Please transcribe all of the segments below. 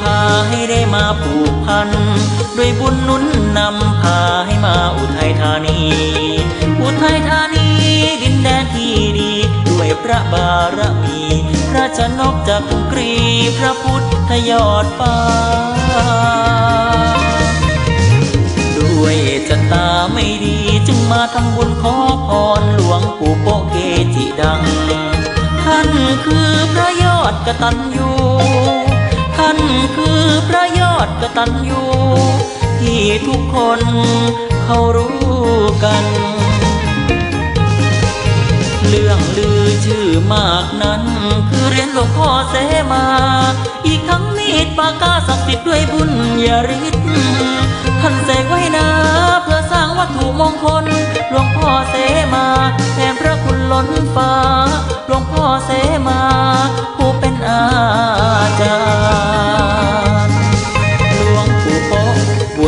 พาให้ได้มาผูกพัน ด้วยบุญนุนนำพาให้มาอุทัยธานี อุทัยธานีดินแดนที่ดี ด้วยพระบารมี พระชนกจากกรี พระพุทธยอดฟ้า ด้วยชะตาไม่ดีจึงมาทำบุญขอพรหลวงปู่โปเกจิดัง ท่านคือพระยอดกตัญญู คือพระยอดกตัญญูที่ทุกคนเขารู้กัน เรื่องลือชื่อมากนั้น คือเรียญหลวงพ่อเสมา อีกทั้งมีดปากกาศักดิ์สิทธิ์ด้วยบุญญาฤทธิ์ท่านเสกไว้นาเพื่อสร้างวัตถุมงคล หลวงพ่อเสมาแทนพระคุณล้นฟ้า หลวงพ่อเสมา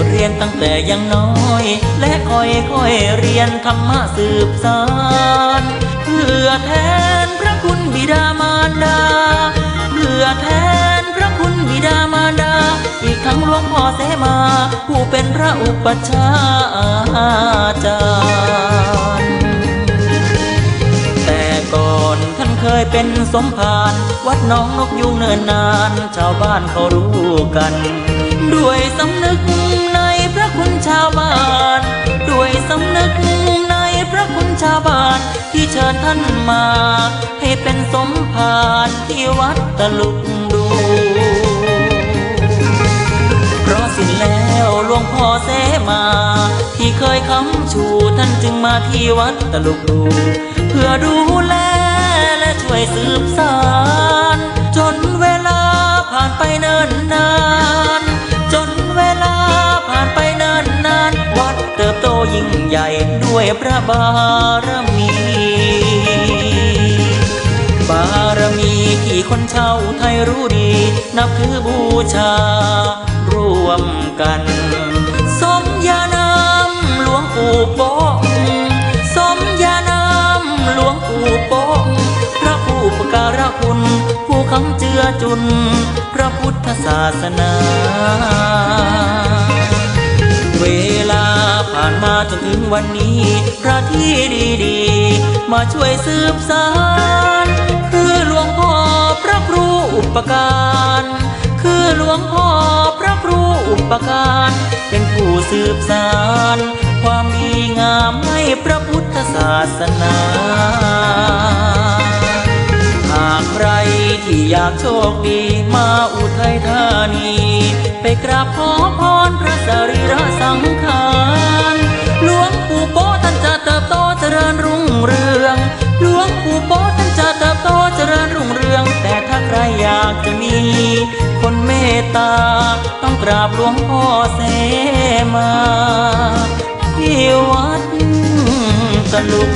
ชเรียนตั้งแต่ยังน้อย และค่อยค่อยๆเรียนธรรมะสืบสานเพื่อแทนพระคุณบิดามารดาเพื่อแทนพระคุณบิดามารดา อีกทั้งหลวงพ่อเสมา ผู้เป็นพระอุปัชฌาย์อาจารย์ ยเป็นสมภารวัดน้องนกยุงเนินนาน ชาวบ้านเขารู้กัน ด้วยสำนึกในพระคุณชาวบ้าน ด้วยสำนึกในพระคุณชาวบ้าน ที่เชิญท่านมา ให้เป็นสมภารที่วัดตะลุกดูเพราะสิ้นแล้วหลวงพ่อเสมา ที่เคยคำชูท่านจึงมาที่วัดตะลุกดู เพื่อดูแล ช่วยสืบสานจนเวลาผ่านไปเนิ่นนาน จนเวลาผ่านไปเนิ่นนาน วัดเติบโตยิ่งใหญ่ด้วยพระบารมี บารมีที่คนชาวไทยรู้ดี นับถือบูชา ร่วมกัน สมญานามหลวงปู่โปะ เจือจุน พระพุทธศาสนา เวลาผ่านมาจนถึงวันนี้ พระที่ดีๆ มาช่วยสืบสารคือหลวงพ่อพระครูอุปการคือหลวงพ่อพระครูอุปการ เป็นผู้สืบสารความดีงามให้พระพุทธศาสนา อยากโชคดีมาอุทัยธานี ไปกราบขอพรพระสรีระสังขารหลวงปู่โปะท่านจะเติบโตเจริญรุ่งเรือง หลวงปู่โปะท่านจะเติบโตเจริญรุ่งเรือง แต่ถ้าใครอยากจะมี คนเมตตา ต้องกราบหลวงพ่อเสมาที่วัดตลุก